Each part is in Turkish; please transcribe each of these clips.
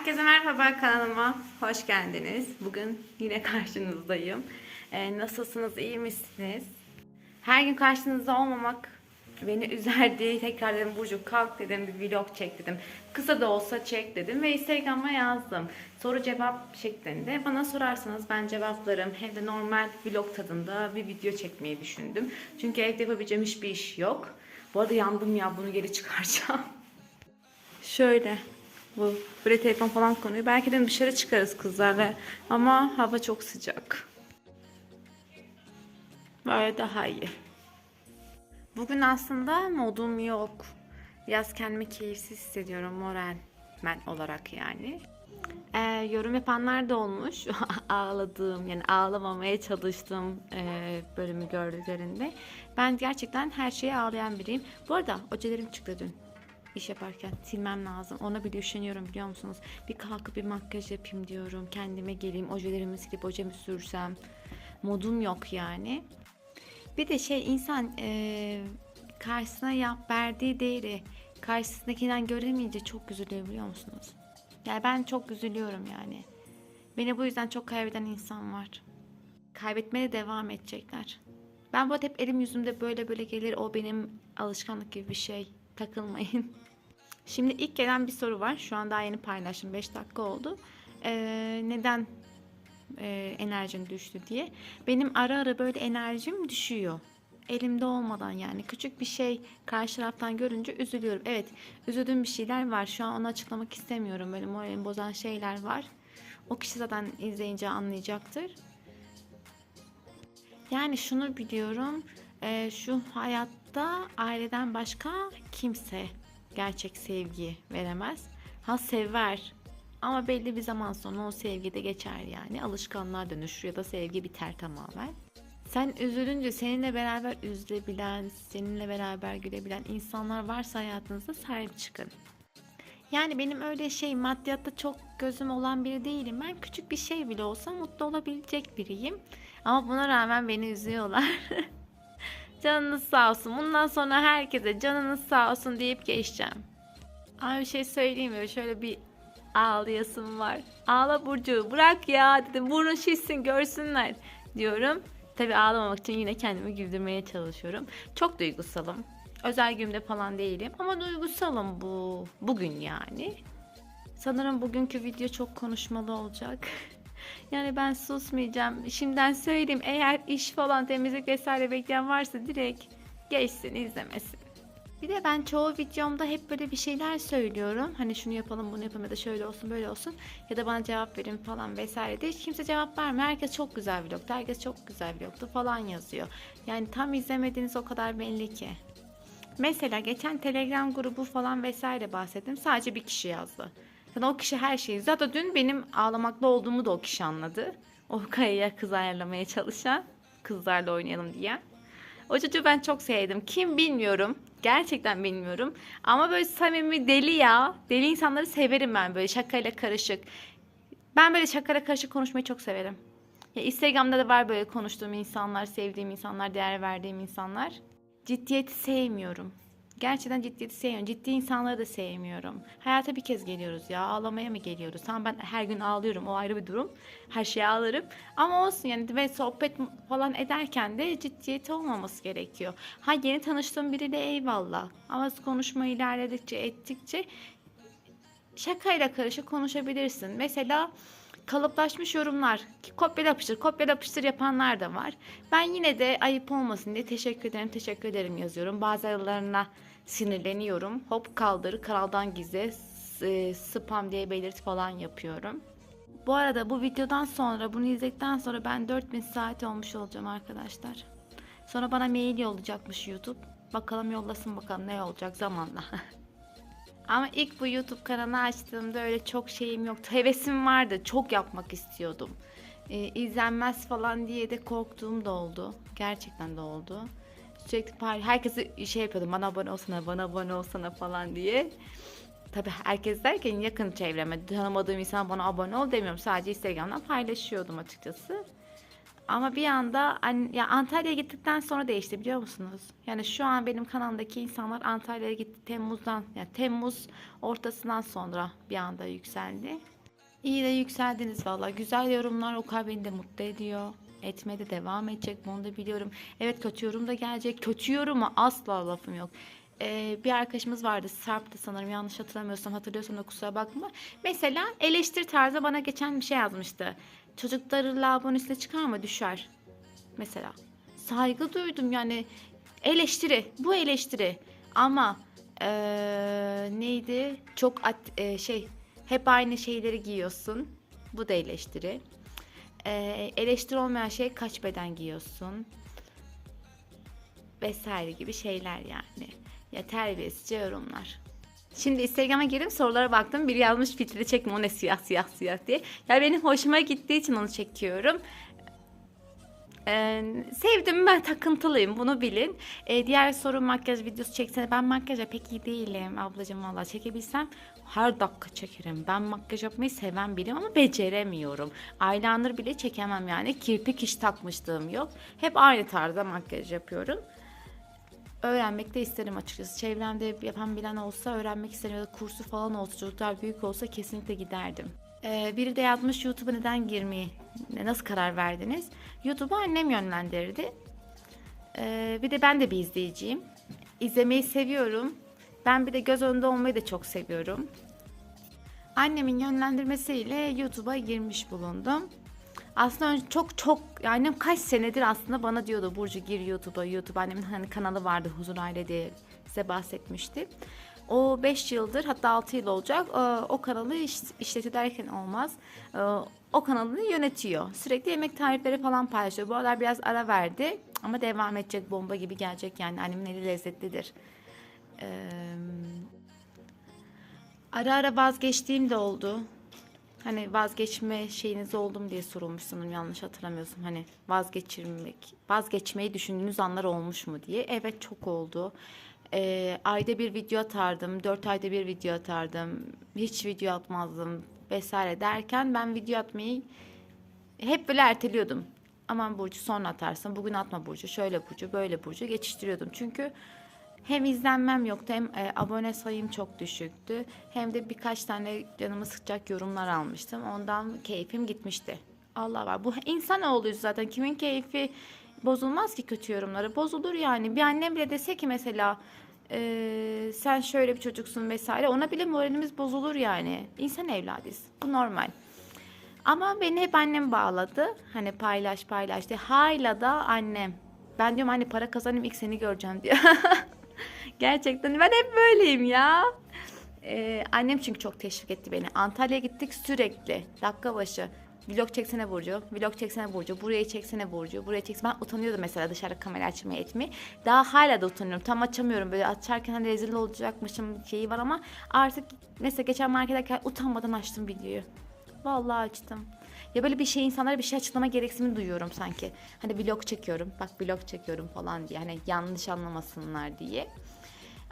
Herkese merhaba kanalıma hoş geldiniz. Bugün yine karşınızdayım. Ee, nasılsınız, iyi misiniz? Her gün karşınızda olmamak beni üzerdi. Tekrar dedim Burcu kalk dedim bir vlog çek dedim. Kısa da olsa çek dedim ve Instagram'a yazdım. Soru cevap şeklinde. Bana sorarsanız ben cevaplarım. Hem de normal vlog tadında bir video çekmeyi düşündüm. Çünkü evde yapabileceğim hiçbir iş yok. Bu arada yandım ya bunu geri çıkaracağım. Şöyle. Bu böyle telefon falan konuyor. Belki de dışarı çıkarız kızlarla. Ama hava çok sıcak. Böyle daha iyi. Bugün aslında modum yok. Biraz kendimi keyifsiz hissediyorum moral ben olarak yani. Ee, yorum yapanlar da olmuş. Ağladığım yani ağlamamaya çalıştığım e, bölümü gördüklerinde. Ben gerçekten her şeye ağlayan biriyim. Bu arada ojelerim çıktı dün iş yaparken silmem lazım. Ona bile üşeniyorum biliyor musunuz? Bir kalkıp bir makyaj yapayım diyorum. Kendime geleyim, ojelerimi silip ojemi sürsem. Modum yok yani. Bir de şey insan eee, karşısına yap verdiği değeri karşısındakinden göremeyince çok üzülüyor biliyor musunuz? Yani ben çok üzülüyorum yani. Beni bu yüzden çok kaybeden insan var. Kaybetmeye devam edecekler. Ben bu hep elim yüzümde böyle böyle gelir. O benim alışkanlık gibi bir şey. Takılmayın. Şimdi ilk gelen bir soru var. Şu an daha yeni paylaştım. 5 dakika oldu. Ee, neden e, enerjin düştü diye. Benim ara ara böyle enerjim düşüyor. Elimde olmadan yani küçük bir şey karşı taraftan görünce üzülüyorum. Evet üzüldüğüm bir şeyler var. Şu an onu açıklamak istemiyorum. Böyle moralimi bozan şeyler var. O kişi zaten izleyince anlayacaktır. Yani şunu biliyorum. E, şu hayatta aileden başka kimse gerçek sevgi veremez. Ha sever ama belli bir zaman sonra o sevgi de geçer yani. Alışkanlığa dönüşür ya da sevgi biter tamamen. Sen üzülünce seninle beraber üzülebilen, seninle beraber gülebilen insanlar varsa hayatınızda sahip çıkın. Yani benim öyle şey maddiyatta çok gözüm olan biri değilim. Ben küçük bir şey bile olsa mutlu olabilecek biriyim. Ama buna rağmen beni üzüyorlar. canınız sağ olsun. Bundan sonra herkese canınız sağ olsun deyip geçeceğim. Ay bir şey söyleyeyim mi? Şöyle bir ağlayasım var. Ağla Burcu bırak ya dedim. Burnun şişsin görsünler diyorum. Tabi ağlamamak için yine kendimi güldürmeye çalışıyorum. Çok duygusalım. Özel günümde falan değilim ama duygusalım bu bugün yani. Sanırım bugünkü video çok konuşmalı olacak. Yani ben susmayacağım. Şimdiden söyleyeyim eğer iş falan temizlik vesaire bekleyen varsa direkt geçsin izlemesin. Bir de ben çoğu videomda hep böyle bir şeyler söylüyorum. Hani şunu yapalım bunu yapalım ya da şöyle olsun böyle olsun. Ya da bana cevap verin falan vesaire de hiç kimse cevap vermiyor. Herkes çok güzel vlogtu, herkes çok güzel vlogtu falan yazıyor. Yani tam izlemediğiniz o kadar belli ki. Mesela geçen Telegram grubu falan vesaire bahsettim. Sadece bir kişi yazdı. Yani o kişi her şeyi. Zaten dün benim ağlamakta olduğumu da o kişi anladı. O kayaya kız ayarlamaya çalışan. Kızlarla oynayalım diyen. O çocuğu ben çok sevdim. Kim bilmiyorum. Gerçekten bilmiyorum. Ama böyle samimi deli ya. Deli insanları severim ben böyle şakayla karışık. Ben böyle şakayla karışık konuşmayı çok severim. Ya Instagram'da da var böyle konuştuğum insanlar, sevdiğim insanlar, değer verdiğim insanlar. Ciddiyeti sevmiyorum. Gerçekten ciddiyeti sevmiyorum. Ciddi insanları da sevmiyorum. Hayata bir kez geliyoruz ya. Ağlamaya mı geliyoruz? Tamam ben her gün ağlıyorum. O ayrı bir durum. Her şeye ağlarım. Ama olsun yani ve sohbet falan ederken de ciddiyeti olmaması gerekiyor. Ha yeni tanıştığım biriyle eyvallah. Ama konuşma ilerledikçe ettikçe şakayla karışık konuşabilirsin. Mesela kalıplaşmış yorumlar, kopyala yapıştır, kopyala yapıştır yapanlar da var. Ben yine de ayıp olmasın diye teşekkür ederim, teşekkür ederim yazıyorum. Bazılarına sinirleniyorum. Hop kaldır, kanaldan gizle, s- spam diye belirti falan yapıyorum. Bu arada bu videodan sonra, bunu izledikten sonra ben 4000 saat olmuş olacağım arkadaşlar. Sonra bana mail yollayacakmış YouTube. Bakalım yollasın bakalım ne olacak zamanla. Ama ilk bu YouTube kanalı açtığımda öyle çok şeyim yoktu. Hevesim vardı. Çok yapmak istiyordum. Ee, izlenmez falan diye de korktuğum da oldu. Gerçekten de oldu. Sürekli pay- herkese şey yapıyordum. Bana abone olsana, bana abone olsana falan diye. Tabii herkes derken yakın çevreme, tanımadığım insan bana abone ol demiyorum. Sadece Instagram'dan paylaşıyordum açıkçası. Ama bir anda an- ya Antalya'ya gittikten sonra değişti biliyor musunuz? Yani şu an benim kanalımdaki insanlar Antalya'ya gitti Temmuz'dan yani Temmuz ortasından sonra bir anda yükseldi. İyi de yükseldiniz valla. Güzel yorumlar o kadar beni de mutlu ediyor. Etmeye de devam edecek. Bunu da biliyorum. Evet kötü yorum da gelecek. Kötü yoruma asla lafım yok. Ee, bir arkadaşımız vardı. Sarp'tı sanırım. Yanlış hatırlamıyorsam. Hatırlıyorsam da kusura bakma. Mesela eleştiri tarzı bana geçen bir şey yazmıştı. Çocukları lavabonun üstüne çıkar mı? Düşer. Mesela. Saygı duydum yani. Eleştiri. Bu eleştiri. Ama ee, neydi? Çok at- ee, şey hep aynı şeyleri giyiyorsun. Bu da eleştiri. Eleştiri olmayan şey kaç beden giyiyorsun. Vesaire gibi şeyler yani. Ya terbiyesizce yorumlar. Şimdi Instagram'a girdim sorulara baktım. Biri yazmış filtre çekme o ne siyah siyah siyah diye. Ya benim hoşuma gittiği için onu çekiyorum. Ee, sevdim ben takıntılıyım bunu bilin. Ee, diğer soru makyaj videosu çeksene. Ben makyaja pek iyi değilim ablacığım valla çekebilsem her dakika çekerim. Ben makyaj yapmayı seven biriyim ama beceremiyorum. Eyeliner bile çekemem yani. Kirpik hiç takmışlığım yok. Hep aynı tarzda makyaj yapıyorum. Öğrenmek de isterim açıkçası. Çevremde yapan bilen olsa öğrenmek isterim ya da kursu falan olsa çocuklar büyük olsa kesinlikle giderdim. Ee, biri de yazmış YouTube'a neden girmeyi, nasıl karar verdiniz? YouTube'a annem yönlendirdi. Ee, bir de ben de bir izleyiciyim. İzlemeyi seviyorum. Ben bir de göz önünde olmayı da çok seviyorum. Annemin yönlendirmesiyle YouTube'a girmiş bulundum. Aslında önce çok çok yani kaç senedir aslında bana diyordu Burcu gir YouTube'a YouTube annemin hani kanalı vardı Huzur Aile diye size bahsetmişti. O 5 yıldır hatta 6 yıl olacak o kanalı iş, işletiyor derken olmaz. E, O kanalını yönetiyor. Sürekli yemek tarifleri falan paylaşıyor. Bu aralar biraz ara verdi ama devam edecek bomba gibi gelecek yani annemin eli lezzetlidir. Eee Ara ara vazgeçtiğim de oldu. Hani vazgeçme şeyiniz oldu mu diye sorulmuş yanlış hatırlamıyorsam. Hani vazgeçirmek, vazgeçmeyi düşündüğünüz anlar olmuş mu diye. Evet çok oldu. Ee, ayda bir video atardım, dört ayda bir video atardım. Hiç video atmazdım vesaire derken ben video atmayı hep böyle erteliyordum. Aman Burcu sonra atarsın, bugün atma Burcu, şöyle Burcu, böyle Burcu geçiştiriyordum. Çünkü hem izlenmem yoktu hem e, abone sayım çok düşüktü. Hem de birkaç tane canımı sıkacak yorumlar almıştım. Ondan keyfim gitmişti. Allah var. Bu insan olduğu zaten. Kimin keyfi bozulmaz ki kötü yorumları. Bozulur yani. Bir annem bile dese ki mesela e, sen şöyle bir çocuksun vesaire. Ona bile moralimiz bozulur yani. İnsan evladıyız. Bu normal. Ama beni hep annem bağladı. Hani paylaş paylaş diye. Hala da annem. Ben diyorum anne para kazanayım ilk seni göreceğim diyor. Gerçekten ben hep böyleyim ya. Ee, annem çünkü çok teşvik etti beni. Antalya'ya gittik sürekli. Dakika başı. Vlog çeksene Burcu, vlog çeksene Burcu, burayı çeksene Burcu, buraya çeksene. Ben utanıyordum mesela dışarı kamera açmaya etmeyi. Daha hala da utanıyorum. Tam açamıyorum böyle açarken hani rezil olacakmışım şeyi var ama artık mesela geçen markete utanmadan açtım videoyu. Vallahi açtım. Ya böyle bir şey insanlara bir şey açıklama gereksinimi duyuyorum sanki. Hani vlog çekiyorum. Bak vlog çekiyorum falan diye. Hani yanlış anlamasınlar diye.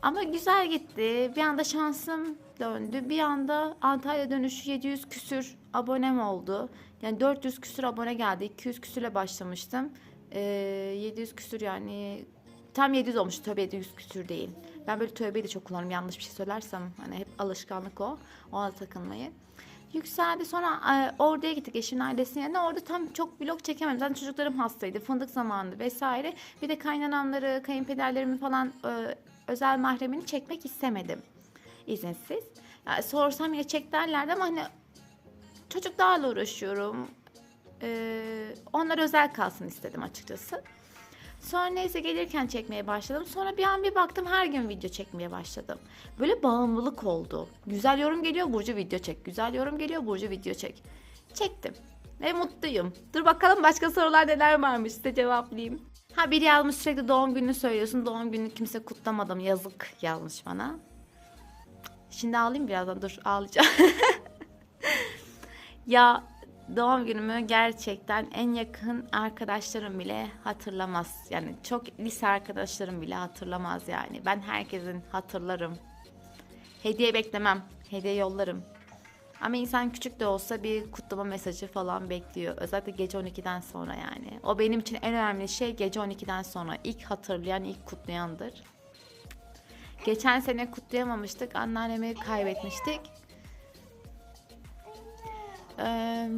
Ama güzel gitti. Bir anda şansım döndü. Bir anda Antalya dönüşü 700 küsür abonem oldu. Yani 400 küsür abone geldi. 200 küsürle başlamıştım. Ee, 700 küsür yani tam 700 olmuş. Tövbe 700 küsür değil. Ben böyle tövbeyi de çok kullanırım. Yanlış bir şey söylersem hani hep alışkanlık o. Ona takılmayı. Yükseldi sonra e, oraya gittik eşimin ailesinin yanına. Orada tam çok vlog çekemedim. Zaten çocuklarım hastaydı. Fındık zamanı vesaire. Bir de kaynanamları, kayınpederlerimi falan e, özel mahremini çekmek istemedim. izinsiz. Yani sorsam ya çek derlerdi ama hani çocuklarla uğraşıyorum. Ee, onlar özel kalsın istedim açıkçası. Sonra neyse gelirken çekmeye başladım. Sonra bir an bir baktım her gün video çekmeye başladım. Böyle bağımlılık oldu. Güzel yorum geliyor Burcu video çek. Güzel yorum geliyor Burcu video çek. Çektim. Ve mutluyum. Dur bakalım başka sorular neler varmış size cevaplayayım. Ha biri yazmış sürekli doğum gününü söylüyorsun. Doğum gününü kimse kutlamadım. Yazık yazmış bana. Şimdi ağlayayım birazdan dur ağlayacağım. ya doğum günümü gerçekten en yakın arkadaşlarım bile hatırlamaz. Yani çok lise arkadaşlarım bile hatırlamaz yani. Ben herkesin hatırlarım. Hediye beklemem. Hediye yollarım. Ama insan küçük de olsa bir kutlama mesajı falan bekliyor. Özellikle gece 12'den sonra yani. O benim için en önemli şey gece 12'den sonra. İlk hatırlayan, ilk kutlayandır. Geçen sene kutlayamamıştık. Anneannemi kaybetmiştik. Ee,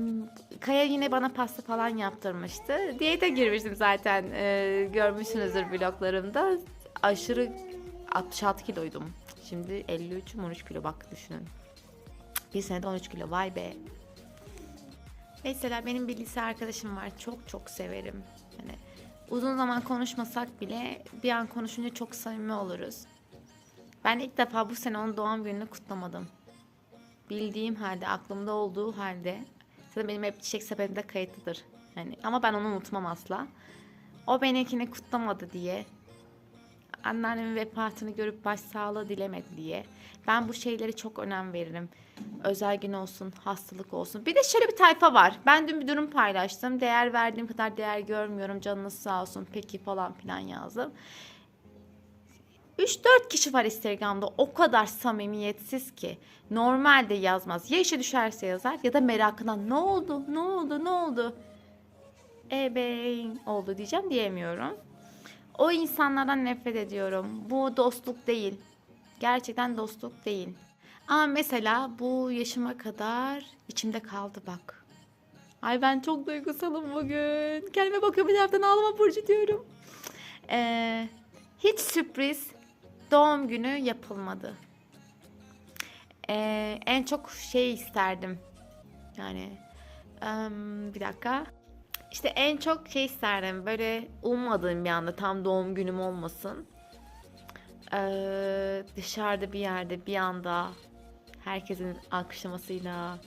Kaya yine bana pasta falan yaptırmıştı. Diyete girmiştim zaten. Ee, görmüşsünüzdür vloglarımda. Aşırı 66 kiloydum. Şimdi 53'üm 13 kilo bak düşünün. Bir senede 13 kilo vay be. Mesela benim bir lise arkadaşım var. Çok çok severim. Hani uzun zaman konuşmasak bile bir an konuşunca çok samimi oluruz. Ben ilk defa bu sene onun doğum gününü kutlamadım. Bildiğim halde, aklımda olduğu halde. Zaten benim hep çiçek sepetimde kayıtlıdır. Yani ama ben onu unutmam asla. O benimkini kutlamadı diye. Anneannemin vefatını görüp başsağlığı dilemedi diye. Ben bu şeyleri çok önem veririm. Özel gün olsun, hastalık olsun. Bir de şöyle bir tayfa var. Ben dün bir durum paylaştım. Değer verdiğim kadar değer görmüyorum. Canınız sağ olsun. Peki falan filan yazdım. 3-4 kişi var Instagram'da o kadar samimiyetsiz ki normalde yazmaz. Ya işe düşerse yazar ya da merakından ne oldu, ne oldu, ne oldu? Ebeğin oldu diyeceğim diyemiyorum. O insanlardan nefret ediyorum. Bu dostluk değil. Gerçekten dostluk değil. Ama mesela bu yaşıma kadar içimde kaldı bak. Ay ben çok duygusalım bugün. Kendime bakıyorum bir taraftan ağlama Burcu diyorum. Ee, hiç sürpriz doğum günü yapılmadı. Ee, en çok şey isterdim. Yani em, bir dakika. İşte en çok şey isterdim. Böyle ummadığım bir anda tam doğum günüm olmasın. Ee, dışarıda bir yerde bir anda herkesin alkışlamasıyla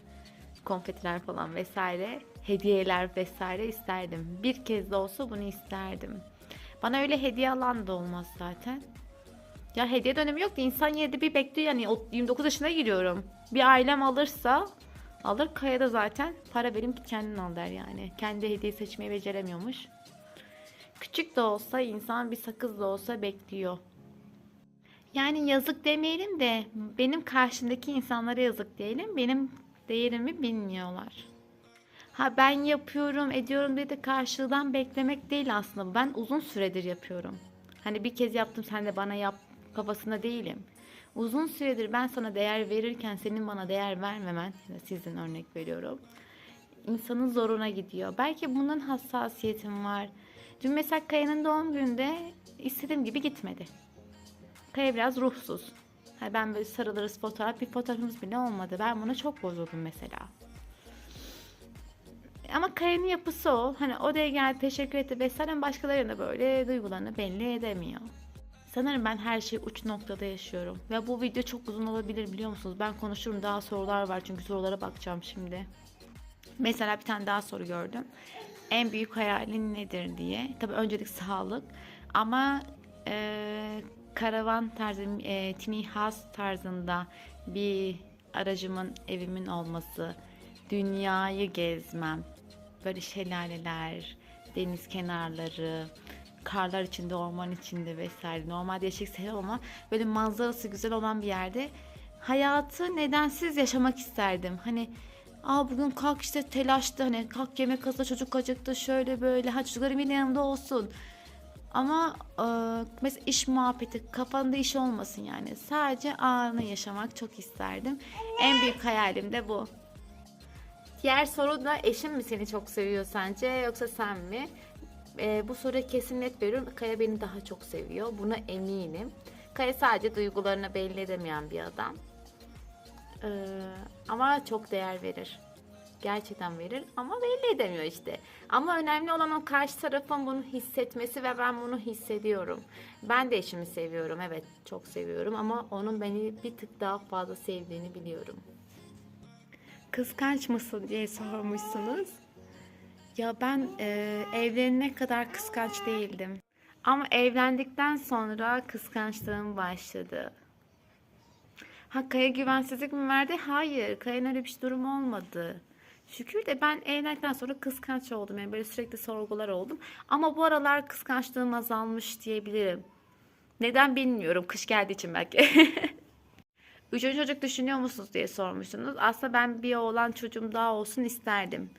konfetiler falan vesaire hediyeler vesaire isterdim. Bir kez de olsa bunu isterdim. Bana öyle hediye alan da olmaz zaten. Ya hediye dönemi yok da insan yine de bir bekliyor yani o 29 yaşına giriyorum. Bir ailem alırsa alır Kaya da zaten para verim ki kendin al der yani. Kendi hediye seçmeyi beceremiyormuş. Küçük de olsa insan bir sakız da olsa bekliyor. Yani yazık demeyelim de benim karşımdaki insanlara yazık diyelim. Benim değerimi bilmiyorlar. Ha ben yapıyorum, ediyorum diye de karşılığından beklemek değil aslında. Ben uzun süredir yapıyorum. Hani bir kez yaptım sen de bana yap kafasında değilim. Uzun süredir ben sana değer verirken senin bana değer vermemen, sizin örnek veriyorum. insanın zoruna gidiyor. Belki bundan hassasiyetim var. Dün mesela Kaya'nın doğum gününde istediğim gibi gitmedi. Kaya biraz ruhsuz. Ha ben böyle sarılırız fotoğraf, bir fotoğrafımız bile olmadı. Ben buna çok bozuldum mesela. Ama Kaya'nın yapısı o. Hani odaya geldi, teşekkür etti vesaire başkalarına böyle duygularını belli edemiyor. Sanırım ben her şeyi uç noktada yaşıyorum. Ve bu video çok uzun olabilir biliyor musunuz? Ben konuşurum daha sorular var çünkü sorulara bakacağım şimdi. Mesela bir tane daha soru gördüm. En büyük hayalin nedir diye. Tabii öncelik sağlık. Ama e, karavan tarzı, e, tiny house tarzında bir aracımın, evimin olması. Dünyayı gezmem. Böyle şelaleler, deniz kenarları, karlar içinde, orman içinde vesaire. Normalde yaşayıp sevmem ama böyle manzarası güzel olan bir yerde hayatı nedensiz yaşamak isterdim. Hani Aa bugün kalk işte telaştı hani kalk yemek hazırla çocuk acıktı şöyle böyle ha çocuklarım yine yanımda olsun. Ama e, mesela iş muhabbeti kafanda iş olmasın yani. Sadece anı yaşamak çok isterdim. En büyük hayalim de bu. Diğer soru da eşim mi seni çok seviyor sence yoksa sen mi? Ee, bu soruya kesin net veriyorum. Kaya beni daha çok seviyor. Buna eminim. Kaya sadece duygularını belli edemeyen bir adam. Ee, ama çok değer verir. Gerçekten verir ama belli edemiyor işte. Ama önemli olan o karşı tarafın bunu hissetmesi ve ben bunu hissediyorum. Ben de eşimi seviyorum. Evet çok seviyorum ama onun beni bir tık daha fazla sevdiğini biliyorum. Kıskanç mısın diye sormuşsunuz. Ya ben e, evlenene kadar kıskanç değildim. Ama evlendikten sonra kıskançlığım başladı. Ha Kaya güvensizlik mi verdi? Hayır. Kaya'nın öyle bir durum olmadı. Şükür de ben evlendikten sonra kıskanç oldum. Yani böyle sürekli sorgular oldum. Ama bu aralar kıskançlığım azalmış diyebilirim. Neden bilmiyorum. Kış geldiği için belki. Üçüncü çocuk düşünüyor musunuz diye sormuştunuz. Aslında ben bir oğlan çocuğum daha olsun isterdim.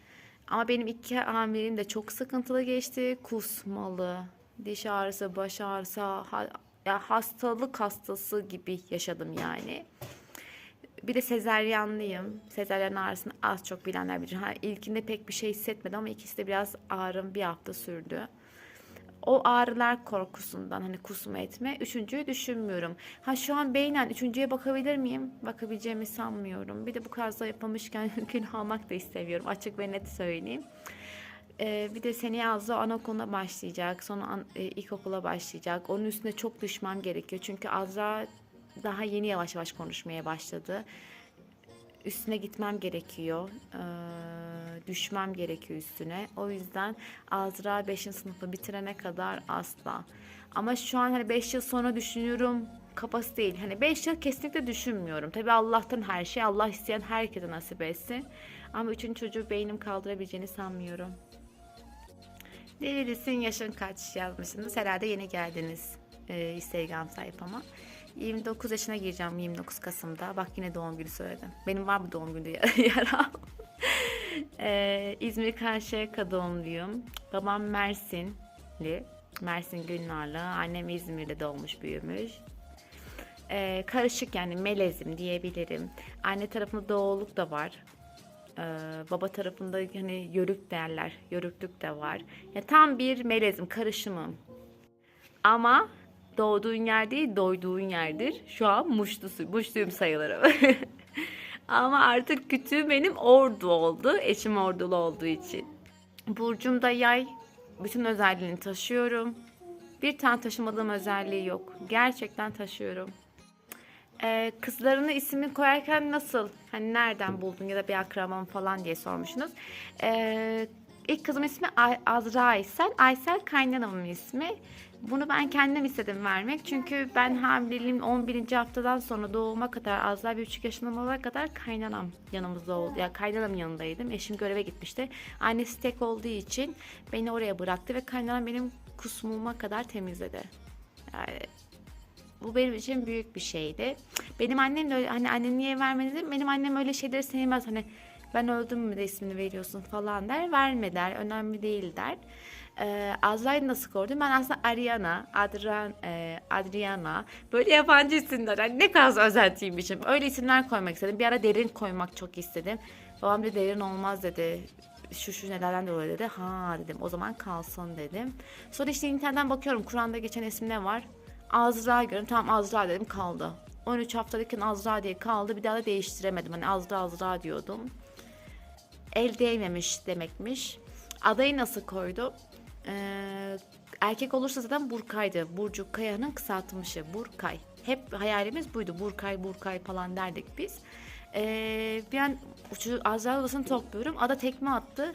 Ama benim iki hamilelim de çok sıkıntılı geçti. Kusmalı, diş ağrısı, baş ağrısı, ha- ya hastalık hastası gibi yaşadım yani. Bir de sezeryanlıyım. Sezeryan ağrısını az çok bilenler bilir. Ha, ilkinde pek bir şey hissetmedim ama ikisi de biraz ağrım bir hafta sürdü. O ağrılar korkusundan hani kusma etme. Üçüncüyü düşünmüyorum. Ha şu an beynen üçüncüye bakabilir miyim? Bakabileceğimi sanmıyorum. Bir de bu kadar zayıflamışken kilo almak da istemiyorum. Açık ve net söyleyeyim. Ee, bir de seneye Azra anaokuluna başlayacak. Sonra an, e, ilkokula başlayacak. Onun üstüne çok düşmem gerekiyor. Çünkü Azra daha yeni yavaş yavaş konuşmaya başladı. Üstüne gitmem gerekiyor. Ee, düşmem gerekiyor üstüne. O yüzden Azra 5. sınıfı bitirene kadar asla. Ama şu an hani 5 yıl sonra düşünüyorum kafası değil. Hani 5 yıl kesinlikle düşünmüyorum. Tabi Allah'tan her şey. Allah isteyen herkese nasip etsin. Ama üçüncü çocuğu beynim kaldırabileceğini sanmıyorum. Delirisin yaşın kaç yazmışsınız. Herhalde yeni geldiniz e, Instagram sayfama. 29 yaşına gireceğim 29 Kasım'da. Bak yine doğum günü söyledim. Benim var bu doğum günü yaram. e, İzmir Karşıyaka doğumluyum. Babam Mersinli. Mersin Gülnarlı. Annem İzmir'de doğmuş büyümüş. E, karışık yani melezim diyebilirim. Anne tarafında doğuluk da var. Ee, baba tarafında hani yörük derler. Yörüklük de var. Ya tam bir melezim, karışımım. Ama doğduğun yer değil, doyduğun yerdir. Şu an muşlusu, muşluyum sayılırım. Ama artık kütüğüm benim ordu oldu. Eşim ordulu olduğu için. Burcum da yay. Bütün özelliğini taşıyorum. Bir tane taşımadığım özelliği yok. Gerçekten taşıyorum. Ee, kızlarını ismini koyarken nasıl? Hani nereden buldun ya da bir akraban falan diye sormuşsunuz. Ee, ilk kızımın ismi Azra Aysel. Aysel kaynanamın ismi. Bunu ben kendim istedim vermek. Çünkü ben hamileliğim 11. haftadan sonra doğuma kadar Azra bir buçuk yaşında olana kadar kaynanam yanımızda oldu. Ya kaynanam yanındaydım. Eşim göreve gitmişti. Annesi tek olduğu için beni oraya bıraktı ve kaynanam benim kusmuma kadar temizledi. Yani bu benim için büyük bir şeydi. Benim annem de öyle hani anne niye vermedin? dedim. Benim annem öyle şeyleri sevmez. Hani ben öldüm mü de ismini veriyorsun falan der. Verme der. Önemli değil der. Ee, Azra'yı nasıl gördüm? Ben aslında Ariana, Adrian, e, Adriana böyle yabancı isimler. Hani ne kadar özeltiymişim. Öyle isimler koymak istedim. Bir ara derin koymak çok istedim. Babam da derin olmaz dedi şu şu nelerden dolayı dedi. Ha dedim o zaman kalsın dedim. Sonra işte internetten bakıyorum Kur'an'da geçen isim ne var? Azra görüyorum. Tamam Azra dedim kaldı. 13 haftalıkken Azra diye kaldı. Bir daha da değiştiremedim. Hani Azra Azra diyordum. El değmemiş demekmiş. Adayı nasıl koydu? Ee, erkek olursa zaten Burkay'dı. Burcu Kaya'nın kısaltılmışı. Burkay. Hep hayalimiz buydu. Burkay Burkay falan derdik biz. Ee, bir an uçu Azra odasını topluyorum. Ada tekme attı.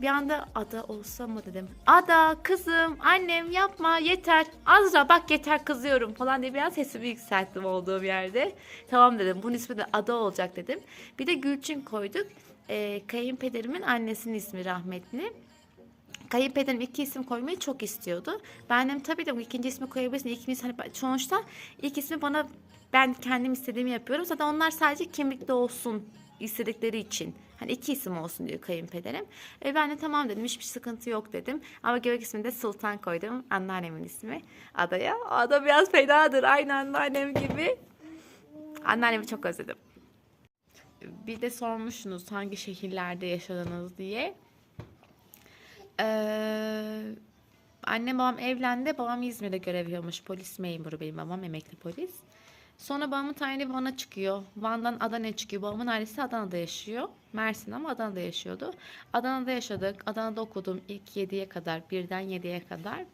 Bir anda ada olsa mı dedim. Ada kızım annem yapma yeter. Azra bak yeter kızıyorum falan diye biraz sesimi yükselttim olduğum yerde. Tamam dedim bunun ismi de ada olacak dedim. Bir de Gülçin koyduk. Ee, kayınpederimin annesinin ismi rahmetli. Kayınpederim iki isim koymayı çok istiyordu. Ben dedim tabii de bu ikinci ismi koyabilirsin. İlk ismi, hani sonuçta ilk ismi bana ben kendim istediğimi yapıyorum. Zaten onlar sadece kimlikte olsun istedikleri için. Hani iki isim olsun diyor kayınpederim. E ben de tamam dedim hiçbir sıkıntı yok dedim. Ama göbek ismini de Sultan koydum. Anneannemin ismi adaya. O ada biraz fenadır aynı anneannem gibi. Anneannemi çok özledim. Bir de sormuşsunuz hangi şehirlerde yaşadınız diye. Ee, annem babam evlendi. Babam İzmir'de görev yapıyormuş. Polis memuru benim babam emekli polis. Sonra babamın tayini Van'a çıkıyor. Van'dan Adana'ya çıkıyor. Babamın ailesi Adana'da yaşıyor. Mersin ama Adana'da yaşıyordu. Adana'da yaşadık. Adana'da okudum ilk 7'ye kadar. Birden 7'ye kadar.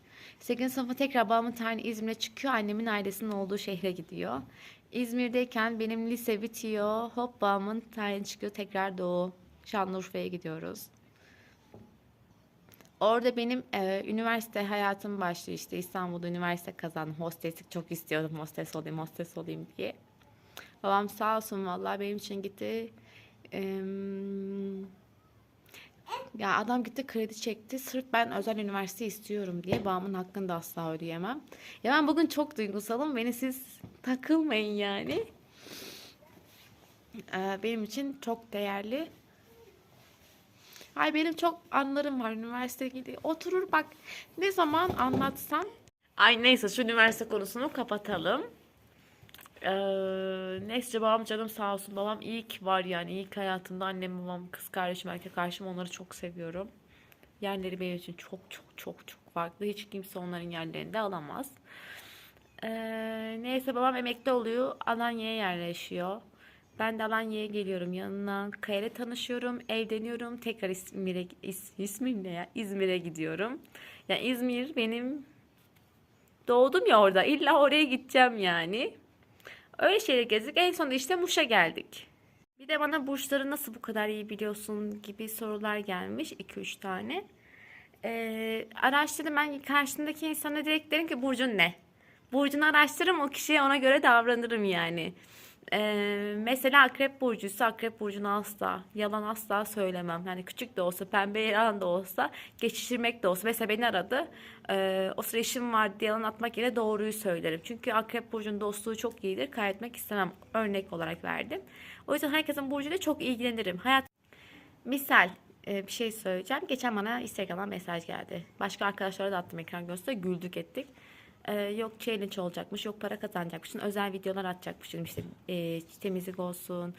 8. sınıfa tekrar babamın tayini İzmir'e çıkıyor. Annemin ailesinin olduğu şehre gidiyor. İzmir'deyken benim lise bitiyor. Hop babamın tayini çıkıyor. Tekrar Doğu. Şanlıurfa'ya gidiyoruz. Orada benim e, üniversite hayatım başlıyor işte İstanbul'da üniversite kazandım. Hosteslik çok istiyordum hostes olayım hostes olayım diye. Babam sağ olsun vallahi benim için gitti. Em, ya adam gitti kredi çekti sırf ben özel üniversite istiyorum diye babamın hakkını da asla ödeyemem. Ya ben bugün çok duygusalım beni siz takılmayın yani. Ee, benim için çok değerli. Ay benim çok anlarım var üniversite ilgili. Oturur bak ne zaman anlatsam. Ay neyse şu üniversite konusunu kapatalım. Ee, neyse babam canım sağ olsun. Babam iyi ki var yani. iyi ki hayatımda annem babam kız kardeşim erkek kardeşim onları çok seviyorum. Yerleri benim için çok çok çok çok farklı. Hiç kimse onların yerlerini de alamaz. Ee, neyse babam emekli oluyor. Alanya'ya yerleşiyor. Ben de Alanya'ya geliyorum yanına. Kaya'yla tanışıyorum. Evleniyorum. Tekrar İzmir'e is, ismim ne ya? İzmir'e gidiyorum. Ya İzmir benim doğdum ya orada. İlla oraya gideceğim yani. Öyle şeyler gezdik. En sonunda işte Muş'a geldik. Bir de bana burçları nasıl bu kadar iyi biliyorsun gibi sorular gelmiş. 2-3 tane. Ee, araştırdım ben karşımdaki insana direkt derim ki burcun ne? Burcunu araştırırım o kişiye ona göre davranırım yani. Ee, mesela akrep burcuysa akrep burcunu asla yalan asla söylemem. Yani küçük de olsa pembe yalan da olsa geçiştirmek de olsa. Mesela beni aradı. Ee, o sıra işim vardı diye yalan atmak yerine doğruyu söylerim. Çünkü akrep burcunun dostluğu çok iyidir. Kaybetmek istemem. Örnek olarak verdim. O yüzden herkesin burcuyla çok ilgilenirim. Hayat Misal e, bir şey söyleyeceğim. Geçen bana Instagram'dan mesaj geldi. Başka arkadaşlara da attım ekran göster. Güldük ettik. E, yok challenge olacakmış. Yok para kazanacakmışsın. Özel videolar atacakmışsın. İşte e, temizlik olsun.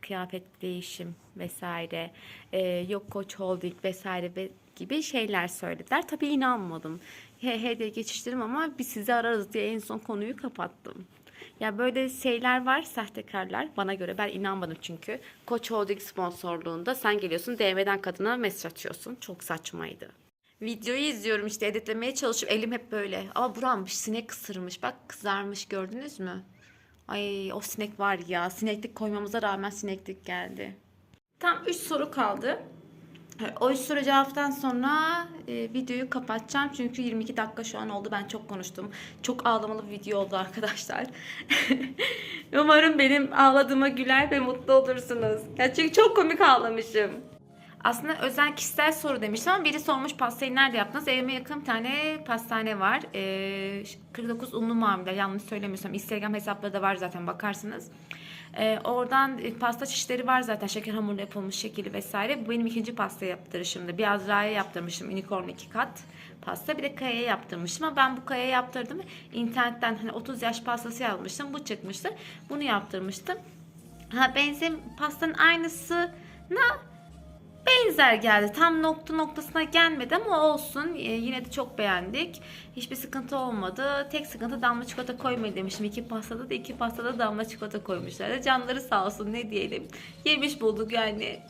Kıyafet değişim vesaire. E, yok koç holding vesaire ve gibi şeyler söylediler. Tabii inanmadım. He he diye geçiştirdim ama biz sizi ararız diye en son konuyu kapattım. Ya böyle şeyler var sahtekarlar bana göre ben inanmadım çünkü. Koç Holding sponsorluğunda sen geliyorsun DM'den kadına mesaj atıyorsun. Çok saçmaydı. Videoyu izliyorum işte editlemeye çalışıp elim hep böyle. Ama buranmış sinek kısırmış bak kızarmış gördünüz mü? Ay o sinek var ya sineklik koymamıza rağmen sineklik geldi. Tam 3 soru kaldı. O üç soru cevaptan sonra e, videoyu kapatacağım. Çünkü 22 dakika şu an oldu. Ben çok konuştum. Çok ağlamalı bir video oldu arkadaşlar. Umarım benim ağladığıma güler ve mutlu olursunuz. Ya çünkü çok komik ağlamışım. Aslında özel kişisel soru demiştim ama biri sormuş pastayı nerede yaptınız? Evime yakın bir tane pastane var. Ee, 49 unlu mamule yanlış söylemiyorsam. Instagram hesapları da var zaten bakarsınız. Ee, oradan e, pasta çeşitleri var zaten. Şeker hamurlu yapılmış şekili vesaire. Bu benim ikinci pasta yaptırışımdı. Bir Azra'ya yaptırmıştım. Unicorn iki kat pasta. Bir de Kaya'ya yaptırmıştım. Ama ben bu Kaya'ya yaptırdım. İnternetten hani 30 yaş pastası yazmıştım. Bu çıkmıştı. Bunu yaptırmıştım. Ha benzin pastanın aynısına benzer geldi. Tam nokta noktasına gelmedi ama olsun. Ee, yine de çok beğendik. Hiçbir sıkıntı olmadı. Tek sıkıntı damla çikolata koymayı demiştim. İki pastada da iki pastada damla çikolata koymuşlar. Canları sağ olsun ne diyelim. Yemiş bulduk yani.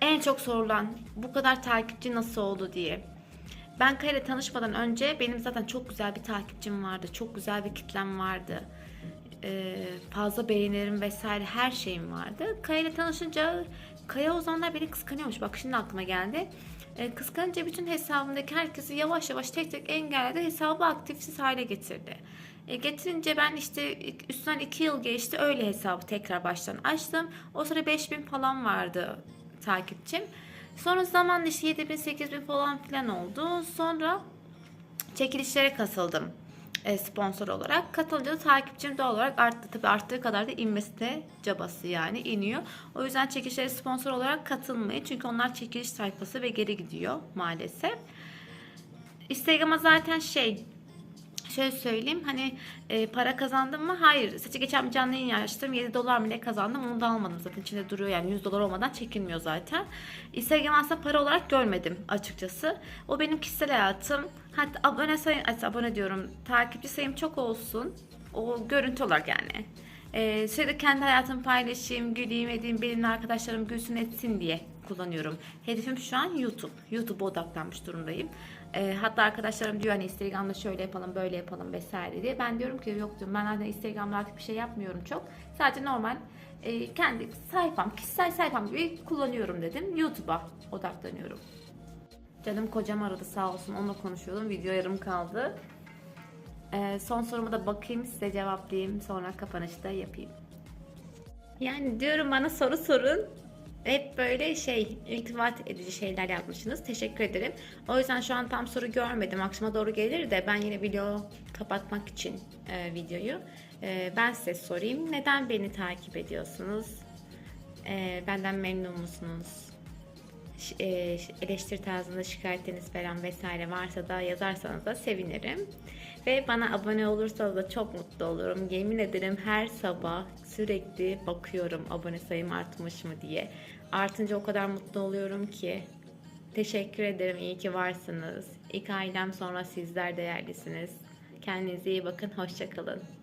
En çok sorulan bu kadar takipçi nasıl oldu diye. Ben Kaya ile tanışmadan önce benim zaten çok güzel bir takipçim vardı. Çok güzel bir kitlem vardı. Ee, fazla beğenilerim vesaire her şeyim vardı. Kaya ile tanışınca Kaya o zamanlar beni kıskanıyormuş. Bak şimdi aklıma geldi. Ee, kıskanınca bütün hesabımdaki herkesi yavaş yavaş tek tek engelledi. Hesabı aktifsiz hale getirdi. E, getirince ben işte üstten 2 yıl geçti. Öyle hesabı tekrar baştan açtım. O sıra 5000 falan vardı takipçim. Sonra zamanla işte 7000 8000 falan filan oldu. Sonra çekilişlere katıldım e, sponsor olarak. Katılınca da takipçim doğal olarak arttı. Tabii arttığı kadar da inmesi de cabası yani iniyor. O yüzden çekilişlere sponsor olarak katılmayın. Çünkü onlar çekiliş sayfası ve geri gidiyor maalesef. Instagram'a zaten şey şöyle söyleyeyim hani e, para kazandım mı? Hayır. Sadece geçen bir canlı yayın açtım. 7 dolar mı ne kazandım onu da almadım. Zaten içinde duruyor yani 100 dolar olmadan çekilmiyor zaten. Instagram aslında para olarak görmedim açıkçası. O benim kişisel hayatım. Hatta abone sayım, ay, abone diyorum takipçi sayım çok olsun. O görüntü olarak yani. Ee, sürekli kendi hayatımı paylaşayım, güleyim, edeyim, benim arkadaşlarım gülsün etsin diye kullanıyorum. Hedefim şu an YouTube. YouTube'a odaklanmış durumdayım. Ee, hatta arkadaşlarım diyor hani Instagram'da şöyle yapalım, böyle yapalım vesaire diye. Ben diyorum ki yok diyorum ben zaten Instagram'da artık bir şey yapmıyorum çok. Sadece normal e, kendi sayfam, kişisel sayfam gibi kullanıyorum dedim. YouTube'a odaklanıyorum. Canım kocam aradı sağ olsun onunla konuşuyordum. Video yarım kaldı. Ee, son soruma da bakayım size cevaplayayım. Sonra kapanışta yapayım. Yani diyorum bana soru sorun. Hep böyle şey iltifat edici şeyler yazmışsınız. Teşekkür ederim. O yüzden şu an tam soru görmedim. Akşama doğru gelir de ben yine video kapatmak için e, videoyu. E, ben size sorayım. Neden beni takip ediyorsunuz? E, benden memnun musunuz? E, eleştiri tarzında şikayetleriniz falan vesaire varsa da yazarsanız da sevinirim. Ve bana abone olursanız da çok mutlu olurum. Yemin ederim her sabah sürekli bakıyorum abone sayım artmış mı diye. Artınca o kadar mutlu oluyorum ki. Teşekkür ederim. İyi ki varsınız. İlk ailem sonra sizler değerlisiniz. Kendinize iyi bakın. Hoşçakalın.